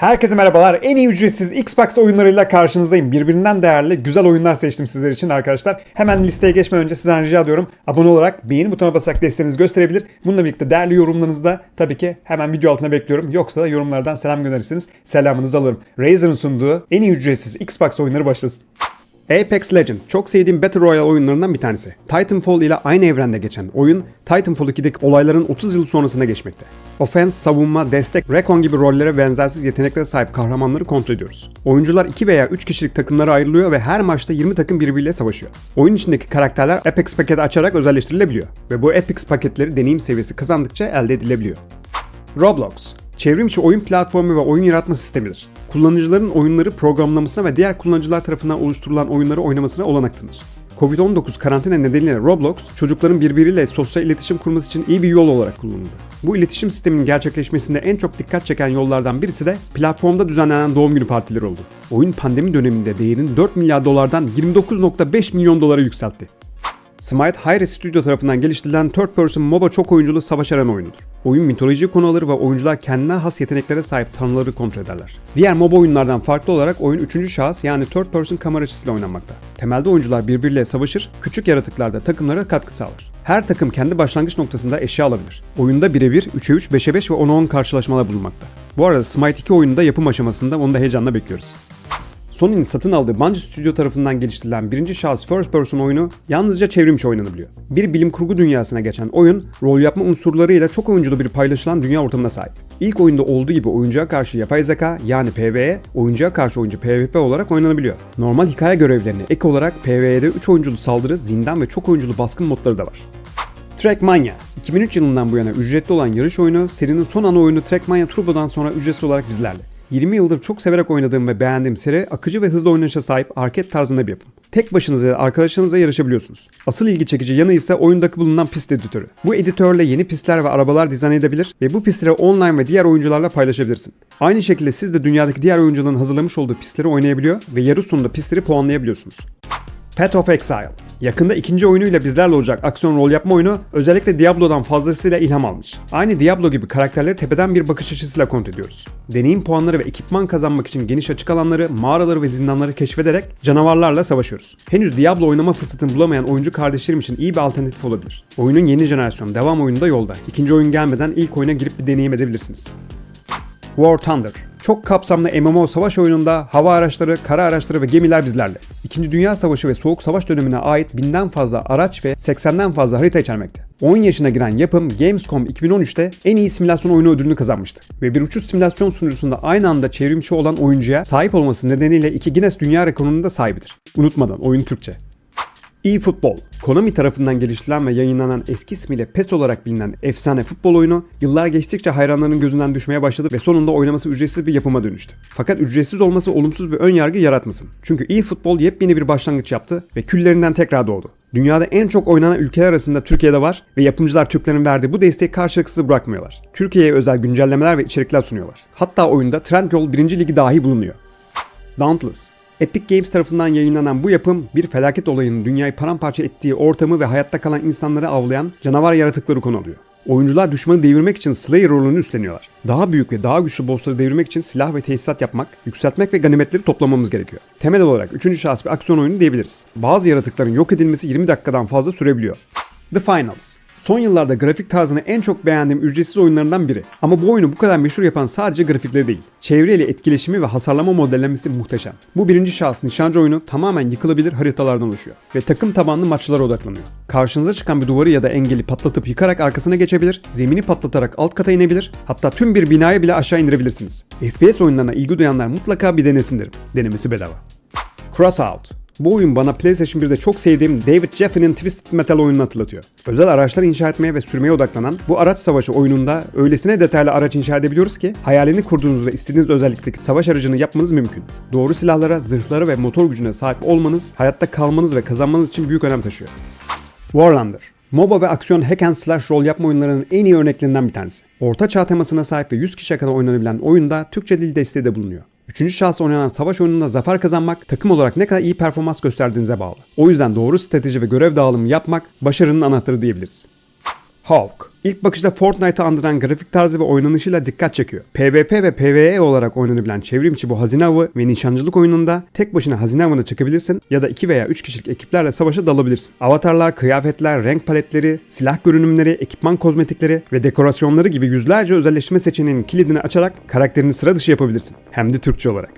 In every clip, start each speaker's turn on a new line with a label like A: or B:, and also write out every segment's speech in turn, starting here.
A: Herkese merhabalar. En iyi ücretsiz Xbox oyunlarıyla karşınızdayım. Birbirinden değerli, güzel oyunlar seçtim sizler için arkadaşlar. Hemen listeye geçmeden önce sizden rica ediyorum. Abone olarak beğeni butonuna basarak desteğinizi gösterebilir. Bununla birlikte değerli yorumlarınızı da tabii ki hemen video altına bekliyorum. Yoksa da yorumlardan selam gönderirsiniz. Selamınızı alırım. Razer'ın sunduğu en iyi ücretsiz Xbox oyunları başlasın. Apex Legend çok sevdiğim Battle Royale oyunlarından bir tanesi. Titanfall ile aynı evrende geçen oyun Titanfall 2'deki olayların 30 yıl sonrasına geçmekte. Offense, savunma, destek, recon gibi rollere benzersiz yeteneklere sahip kahramanları kontrol ediyoruz. Oyuncular 2 veya 3 kişilik takımlara ayrılıyor ve her maçta 20 takım birbiriyle savaşıyor. Oyun içindeki karakterler Apex paketi açarak özelleştirilebiliyor ve bu Apex paketleri deneyim seviyesi kazandıkça elde edilebiliyor. Roblox Çevrim içi oyun platformu ve oyun yaratma sistemidir. Kullanıcıların oyunları programlamasına ve diğer kullanıcılar tarafından oluşturulan oyunları oynamasına olanak tanır. Covid-19 karantina nedeniyle Roblox, çocukların birbiriyle sosyal iletişim kurması için iyi bir yol olarak kullanıldı. Bu iletişim sisteminin gerçekleşmesinde en çok dikkat çeken yollardan birisi de platformda düzenlenen doğum günü partileri oldu. Oyun pandemi döneminde değerini 4 milyar dolardan 29.5 milyon dolara yükseltti. Smite Hi-Res Studio tarafından geliştirilen third person MOBA çok oyunculu savaş arena oyunudur. Oyun mitoloji konu alır ve oyuncular kendine has yeteneklere sahip tanrıları kontrol ederler. Diğer MOBA oyunlardan farklı olarak oyun 3. şahıs yani third person kamera açısıyla oynanmakta. Temelde oyuncular birbiriyle savaşır, küçük yaratıklar da takımlara katkı sağlar. Her takım kendi başlangıç noktasında eşya alabilir. Oyunda 1'e 1, 3'e 3, 5'e 5 ve 10'a 10 karşılaşmalar bulunmakta. Bu arada Smite 2 oyununda yapım aşamasında onu da heyecanla bekliyoruz. Sony'nin satın aldığı Bungie Studio tarafından geliştirilen birinci şahıs first person oyunu yalnızca çevrimiçi oynanabiliyor. Bir bilim kurgu dünyasına geçen oyun, rol yapma unsurlarıyla çok oyunculu bir paylaşılan dünya ortamına sahip. İlk oyunda olduğu gibi oyuncuya karşı yapay zeka yani PvE, oyuncuya karşı oyuncu PvP olarak oynanabiliyor. Normal hikaye görevlerine ek olarak PvE'de 3 oyunculu saldırı, zindan ve çok oyunculu baskın modları da var. Trackmania 2003 yılından bu yana ücretli olan yarış oyunu, serinin son ana oyunu Trackmania Turbo'dan sonra ücretsiz olarak bizlerle. 20 yıldır çok severek oynadığım ve beğendiğim seri akıcı ve hızlı oynanışa sahip arcade tarzında bir yapım. Tek başınıza ya da arkadaşlarınızla yarışabiliyorsunuz. Asıl ilgi çekici yanı ise oyundaki bulunan pist editörü. Bu editörle yeni pistler ve arabalar dizayn edebilir ve bu pistleri online ve diğer oyuncularla paylaşabilirsin. Aynı şekilde siz de dünyadaki diğer oyuncuların hazırlamış olduğu pistleri oynayabiliyor ve yarı sonunda pistleri puanlayabiliyorsunuz. Path of Exile. Yakında ikinci oyunuyla bizlerle olacak aksiyon rol yapma oyunu özellikle Diablo'dan fazlasıyla ilham almış. Aynı Diablo gibi karakterleri tepeden bir bakış açısıyla kontrol ediyoruz. Deneyim puanları ve ekipman kazanmak için geniş açık alanları, mağaraları ve zindanları keşfederek canavarlarla savaşıyoruz. Henüz Diablo oynama fırsatını bulamayan oyuncu kardeşlerim için iyi bir alternatif olabilir. Oyunun yeni jenerasyon devam oyunu da yolda. İkinci oyun gelmeden ilk oyuna girip bir deneyim edebilirsiniz. War Thunder. Çok kapsamlı MMO savaş oyununda hava araçları, kara araçları ve gemiler bizlerle. İkinci Dünya Savaşı ve Soğuk Savaş dönemine ait binden fazla araç ve 80'den fazla harita içermekte. 10 yaşına giren yapım Gamescom 2013'te en iyi simülasyon oyunu ödülünü kazanmıştı. Ve bir uçuş simülasyon sunucusunda aynı anda çevrimçi olan oyuncuya sahip olması nedeniyle iki Guinness Dünya Rekoru'nun da sahibidir. Unutmadan oyun Türkçe. eFootball, Konami tarafından geliştirilen ve yayınlanan eski ismiyle PES olarak bilinen efsane futbol oyunu yıllar geçtikçe hayranların gözünden düşmeye başladı ve sonunda oynaması ücretsiz bir yapıma dönüştü. Fakat ücretsiz olması olumsuz bir ön yargı yaratmasın. Çünkü eFootball yepyeni bir başlangıç yaptı ve küllerinden tekrar doğdu. Dünyada en çok oynanan ülkeler arasında Türkiye'de var ve yapımcılar Türklerin verdiği bu desteği karşılıksız bırakmıyorlar. Türkiye'ye özel güncellemeler ve içerikler sunuyorlar. Hatta oyunda Trendyol 1. Ligi dahi bulunuyor. Dauntless Epic Games tarafından yayınlanan bu yapım bir felaket olayının dünyayı paramparça ettiği ortamı ve hayatta kalan insanları avlayan canavar yaratıkları konu alıyor. Oyuncular düşmanı devirmek için Slayer rolünü üstleniyorlar. Daha büyük ve daha güçlü bossları devirmek için silah ve tesisat yapmak, yükseltmek ve ganimetleri toplamamız gerekiyor. Temel olarak 3. şahıs bir aksiyon oyunu diyebiliriz. Bazı yaratıkların yok edilmesi 20 dakikadan fazla sürebiliyor. The Finals Son yıllarda grafik tarzını en çok beğendiğim ücretsiz oyunlarından biri. Ama bu oyunu bu kadar meşhur yapan sadece grafikleri değil. Çevreyle etkileşimi ve hasarlama modellemesi muhteşem. Bu birinci şahıs nişancı oyunu tamamen yıkılabilir haritalardan oluşuyor. Ve takım tabanlı maçlara odaklanıyor. Karşınıza çıkan bir duvarı ya da engeli patlatıp yıkarak arkasına geçebilir, zemini patlatarak alt kata inebilir, hatta tüm bir binayı bile aşağı indirebilirsiniz. FPS oyunlarına ilgi duyanlar mutlaka bir denesin derim. Denemesi bedava. Crossout bu oyun bana PlayStation 1'de çok sevdiğim David Jeffe'nin Twisted Metal oyununu hatırlatıyor. Özel araçlar inşa etmeye ve sürmeye odaklanan bu araç savaşı oyununda öylesine detaylı araç inşa edebiliyoruz ki hayalini kurduğunuz ve istediğiniz özellikteki savaş aracını yapmanız mümkün. Doğru silahlara, zırhlara ve motor gücüne sahip olmanız hayatta kalmanız ve kazanmanız için büyük önem taşıyor. Warlander MOBA ve aksiyon hack and slash rol yapma oyunlarının en iyi örneklerinden bir tanesi. Orta çağ temasına sahip ve 100 kişiye kadar oynanabilen oyunda Türkçe dil desteği de bulunuyor. Üçüncü şahıs oynanan savaş oyununda zafer kazanmak takım olarak ne kadar iyi performans gösterdiğinize bağlı. O yüzden doğru strateji ve görev dağılımı yapmak başarının anahtarı diyebiliriz. Hawk. İlk bakışta Fortnite'ı andıran grafik tarzı ve oynanışıyla dikkat çekiyor. PvP ve PvE olarak oynanabilen çevrimçi bu hazine avı ve nişancılık oyununda tek başına hazine avına çıkabilirsin ya da 2 veya 3 kişilik ekiplerle savaşa dalabilirsin. Avatarlar, kıyafetler, renk paletleri, silah görünümleri, ekipman kozmetikleri ve dekorasyonları gibi yüzlerce özelleştirme seçeneğinin kilidini açarak karakterini sıra dışı yapabilirsin. Hem de Türkçe olarak.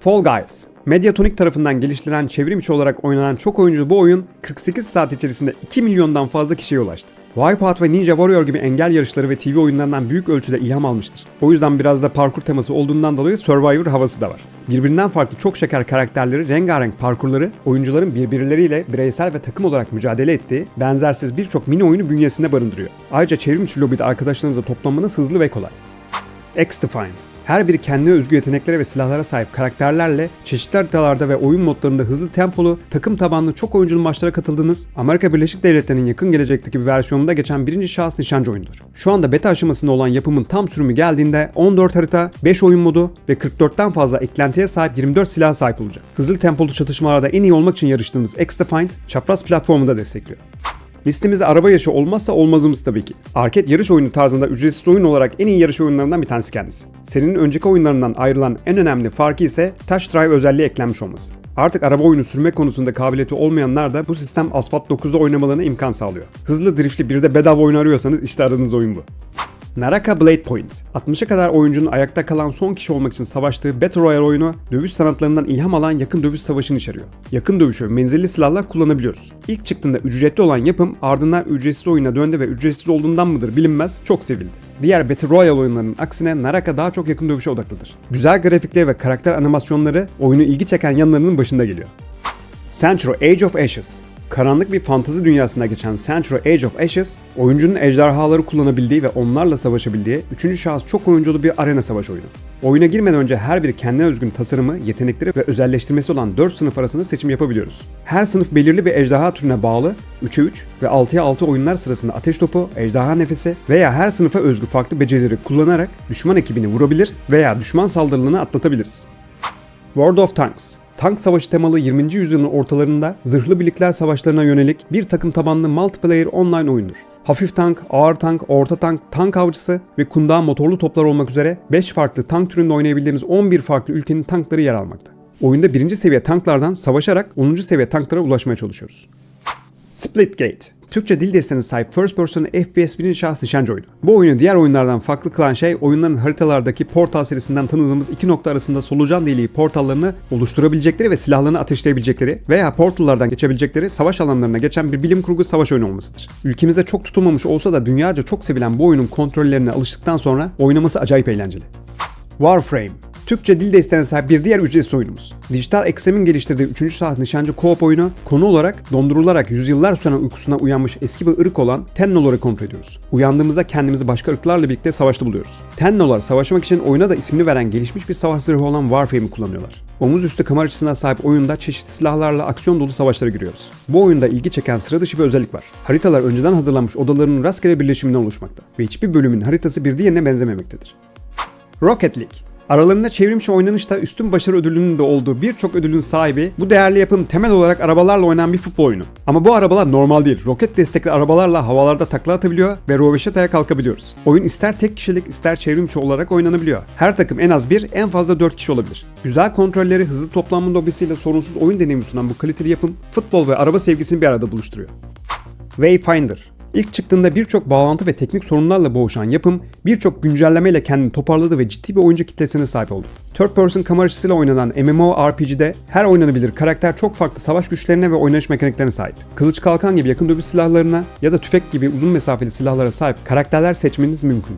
A: Fall Guys. Mediatonic tarafından geliştirilen çevrim içi olarak oynanan çok oyuncu bu oyun 48 saat içerisinde 2 milyondan fazla kişiye ulaştı. Wipeout ve Ninja Warrior gibi engel yarışları ve TV oyunlarından büyük ölçüde ilham almıştır. O yüzden biraz da parkur teması olduğundan dolayı Survivor havası da var. Birbirinden farklı çok şeker karakterleri, rengarenk parkurları, oyuncuların birbirleriyle bireysel ve takım olarak mücadele ettiği benzersiz birçok mini oyunu bünyesinde barındırıyor. Ayrıca çevrim içi lobide arkadaşlarınızla toplanmanız hızlı ve kolay. X-Defined. Her biri kendine özgü yeteneklere ve silahlara sahip karakterlerle çeşitli haritalarda ve oyun modlarında hızlı tempolu, takım tabanlı çok oyunculu maçlara katıldığınız Amerika Birleşik Devletleri'nin yakın gelecekteki bir versiyonunda geçen birinci şahıs nişancı oyunudur. Şu anda beta aşamasında olan yapımın tam sürümü geldiğinde 14 harita, 5 oyun modu ve 44'ten fazla eklentiye sahip 24 silah sahip olacak. Hızlı tempolu çatışmalarda en iyi olmak için yarıştığımız X-Defined, çapraz platformunda destekliyor. Listemizde araba yarışı olmazsa olmazımız tabii ki. Arket yarış oyunu tarzında ücretsiz oyun olarak en iyi yarış oyunlarından bir tanesi kendisi. Serinin önceki oyunlarından ayrılan en önemli farkı ise Touch Drive özelliği eklenmiş olması. Artık araba oyunu sürme konusunda kabiliyeti olmayanlar da bu sistem Asphalt 9'da oynamalarına imkan sağlıyor. Hızlı driftli bir de bedava oyun arıyorsanız işte aradığınız oyun bu. Naraka Blade Point. 60'a kadar oyuncunun ayakta kalan son kişi olmak için savaştığı Battle Royale oyunu dövüş sanatlarından ilham alan yakın dövüş savaşını içeriyor. Yakın dövüşü menzilli silahlar kullanabiliyoruz. İlk çıktığında ücretli olan yapım ardından ücretsiz oyuna döndü ve ücretsiz olduğundan mıdır bilinmez çok sevildi. Diğer Battle Royale oyunlarının aksine Naraka daha çok yakın dövüşe odaklıdır. Güzel grafikleri ve karakter animasyonları oyunu ilgi çeken yanlarının başında geliyor. Centro Age of Ashes Karanlık bir fantazi dünyasında geçen Centro Age of Ashes, oyuncunun ejderhaları kullanabildiği ve onlarla savaşabildiği üçüncü şahıs çok oyunculu bir arena savaş oyunu. Oyuna girmeden önce her biri kendine özgün tasarımı, yetenekleri ve özelleştirmesi olan 4 sınıf arasında seçim yapabiliyoruz. Her sınıf belirli bir ejderha türüne bağlı 3'e 3 ve 6'ya 6 oyunlar sırasında ateş topu, ejderha nefesi veya her sınıfa özgü farklı becerileri kullanarak düşman ekibini vurabilir veya düşman saldırılarını atlatabiliriz. World of Tanks Tank savaşı temalı 20. yüzyılın ortalarında zırhlı birlikler savaşlarına yönelik bir takım tabanlı multiplayer online oyundur. Hafif tank, ağır tank, orta tank, tank avcısı ve kundağı motorlu toplar olmak üzere 5 farklı tank türünde oynayabildiğimiz 11 farklı ülkenin tankları yer almakta. Oyunda birinci seviye tanklardan savaşarak 10. seviye tanklara ulaşmaya çalışıyoruz. Splitgate Türkçe dil destesine sahip first person FPS birinci şahıs nişancı oyunu. Bu oyunu diğer oyunlardan farklı kılan şey oyunların haritalardaki portal serisinden tanıdığımız iki nokta arasında solucan deliği portallarını oluşturabilecekleri ve silahlarını ateşleyebilecekleri veya portallardan geçebilecekleri savaş alanlarına geçen bir bilim kurgu savaş oyunu olmasıdır. Ülkemizde çok tutulmamış olsa da dünyaca çok sevilen bu oyunun kontrollerine alıştıktan sonra oynaması acayip eğlenceli. Warframe Türkçe dil desteğine sahip bir diğer ücretsiz oyunumuz. Dijital Eksem'in geliştirdiği 3. saat nişancı co-op oyunu konu olarak dondurularak yüzyıllar süren uykusuna uyanmış eski bir ırk olan Tenno'ları kontrol ediyoruz. Uyandığımızda kendimizi başka ırklarla birlikte savaşta buluyoruz. Tenno'lar savaşmak için oyuna da ismini veren gelişmiş bir savaş zırhı olan Warframe'i kullanıyorlar. Omuz üstü kamera açısına sahip oyunda çeşitli silahlarla aksiyon dolu savaşlara giriyoruz. Bu oyunda ilgi çeken sıra dışı bir özellik var. Haritalar önceden hazırlanmış odalarının rastgele birleşiminden oluşmakta ve hiçbir bölümün haritası bir diğerine benzememektedir. Rocket League Aralarında çevrimçi oynanışta üstün başarı ödülünün de olduğu birçok ödülün sahibi bu değerli yapım temel olarak arabalarla oynanan bir futbol oyunu. Ama bu arabalar normal değil. Roket destekli arabalarla havalarda takla atabiliyor ve roveşataya kalkabiliyoruz. Oyun ister tek kişilik ister çevrimçi olarak oynanabiliyor. Her takım en az bir en fazla 4 kişi olabilir. Güzel kontrolleri hızlı toplanma lobisiyle sorunsuz oyun deneyimi sunan bu kaliteli yapım futbol ve araba sevgisini bir arada buluşturuyor. Wayfinder İlk çıktığında birçok bağlantı ve teknik sorunlarla boğuşan yapım birçok güncellemeyle kendini toparladı ve ciddi bir oyuncu kitlesine sahip oldu. Third person kamera açısıyla oynanan MMORPG'de her oynanabilir karakter çok farklı savaş güçlerine ve oynanış mekaniklerine sahip. Kılıç kalkan gibi yakın dövüş silahlarına ya da tüfek gibi uzun mesafeli silahlara sahip karakterler seçmeniz mümkün.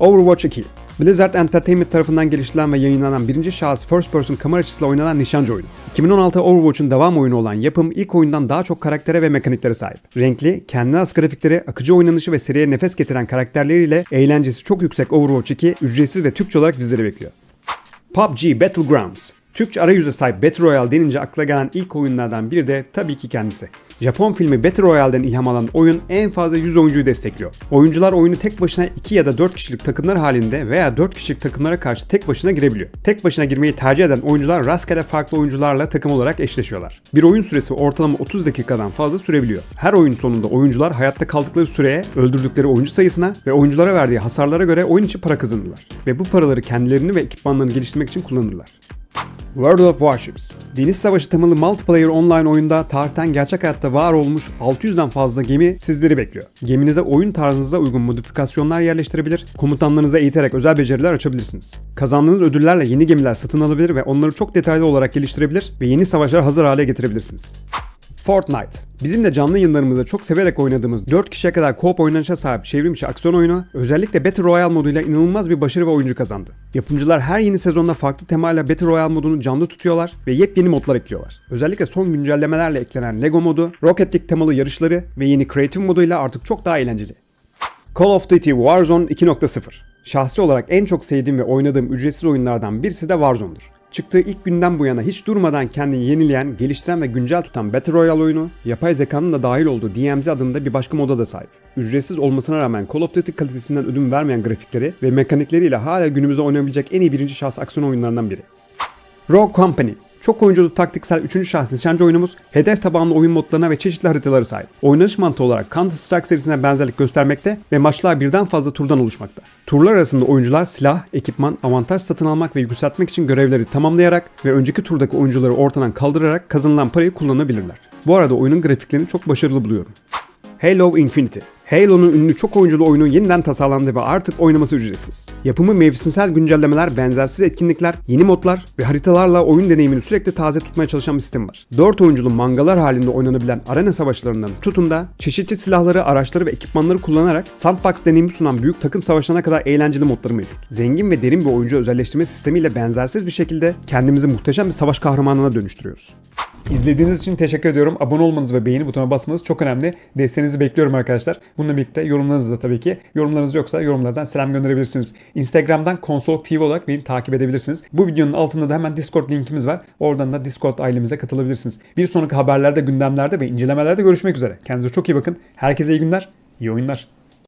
A: Overwatch 2 Blizzard Entertainment tarafından geliştirilen ve yayınlanan birinci şahıs first person kamera açısıyla oynanan nişancı oyunu. 2016 Overwatch'un devam oyunu olan yapım ilk oyundan daha çok karaktere ve mekaniklere sahip. Renkli, kendine has grafikleri, akıcı oynanışı ve seriye nefes getiren karakterleriyle eğlencesi çok yüksek Overwatch 2 ücretsiz ve Türkçe olarak bizleri bekliyor. PUBG Battlegrounds Türkçe arayüze sahip Battle Royale denince akla gelen ilk oyunlardan biri de tabii ki kendisi. Japon filmi Battle Royale'den ilham alan oyun en fazla 100 oyuncuyu destekliyor. Oyuncular oyunu tek başına 2 ya da 4 kişilik takımlar halinde veya 4 kişilik takımlara karşı tek başına girebiliyor. Tek başına girmeyi tercih eden oyuncular rastgele farklı oyuncularla takım olarak eşleşiyorlar. Bir oyun süresi ortalama 30 dakikadan fazla sürebiliyor. Her oyun sonunda oyuncular hayatta kaldıkları süreye, öldürdükleri oyuncu sayısına ve oyunculara verdiği hasarlara göre oyun için para kazanırlar. Ve bu paraları kendilerini ve ekipmanlarını geliştirmek için kullanırlar. World of Warships. Deniz Savaşı temalı multiplayer online oyunda tarihten gerçek hayatta var olmuş 600'den fazla gemi sizleri bekliyor. Geminize oyun tarzınıza uygun modifikasyonlar yerleştirebilir, komutanlarınıza eğiterek özel beceriler açabilirsiniz. Kazandığınız ödüllerle yeni gemiler satın alabilir ve onları çok detaylı olarak geliştirebilir ve yeni savaşlar hazır hale getirebilirsiniz. Fortnite. Bizim de canlı yayınlarımızda çok severek oynadığımız 4 kişiye kadar co-op oynanışa sahip çevrimiçi aksiyon oyunu özellikle Battle Royale moduyla inanılmaz bir başarı ve oyuncu kazandı. Yapımcılar her yeni sezonda farklı temayla Battle Royale modunu canlı tutuyorlar ve yepyeni modlar ekliyorlar. Özellikle son güncellemelerle eklenen Lego modu, Rocket League temalı yarışları ve yeni Creative moduyla artık çok daha eğlenceli. Call of Duty Warzone 2.0 Şahsi olarak en çok sevdiğim ve oynadığım ücretsiz oyunlardan birisi de Warzone'dur. Çıktığı ilk günden bu yana hiç durmadan kendini yenileyen, geliştiren ve güncel tutan Battle Royale oyunu, yapay zekanın da dahil olduğu DMZ adında bir başka moda da sahip. Ücretsiz olmasına rağmen Call of Duty kalitesinden ödün vermeyen grafikleri ve mekanikleriyle hala günümüzde oynanabilecek en iyi birinci şahıs aksiyon oyunlarından biri. Rogue Company çok oyunculu taktiksel 3. şahıs nişancı oyunumuz hedef tabanlı oyun modlarına ve çeşitli haritaları sahip. Oynanış mantığı olarak Counter Strike serisine benzerlik göstermekte ve maçlar birden fazla turdan oluşmakta. Turlar arasında oyuncular silah, ekipman, avantaj satın almak ve yükseltmek için görevleri tamamlayarak ve önceki turdaki oyuncuları ortadan kaldırarak kazanılan parayı kullanabilirler. Bu arada oyunun grafiklerini çok başarılı buluyorum. Halo Infinity. Halo'nun ünlü çok oyunculu oyunu yeniden tasarlandı ve artık oynaması ücretsiz. Yapımı mevsimsel güncellemeler, benzersiz etkinlikler, yeni modlar ve haritalarla oyun deneyimini sürekli taze tutmaya çalışan bir sistem var. 4 oyunculu mangalar halinde oynanabilen arena savaşlarından tutun da çeşitli silahları, araçları ve ekipmanları kullanarak sandbox deneyimi sunan büyük takım savaşlarına kadar eğlenceli modları mevcut. Zengin ve derin bir oyuncu özelleştirme sistemiyle benzersiz bir şekilde kendimizi muhteşem bir savaş kahramanına dönüştürüyoruz. İzlediğiniz için teşekkür ediyorum. Abone olmanız ve beğeni butonuna basmanız çok önemli. Desteğinizi bekliyorum arkadaşlar. Bununla birlikte yorumlarınızı da tabii ki. Yorumlarınız yoksa yorumlardan selam gönderebilirsiniz. Instagram'dan Konsol TV olarak beni takip edebilirsiniz. Bu videonun altında da hemen Discord linkimiz var. Oradan da Discord ailemize katılabilirsiniz. Bir sonraki haberlerde, gündemlerde ve incelemelerde görüşmek üzere. Kendinize çok iyi bakın. Herkese iyi günler, iyi oyunlar.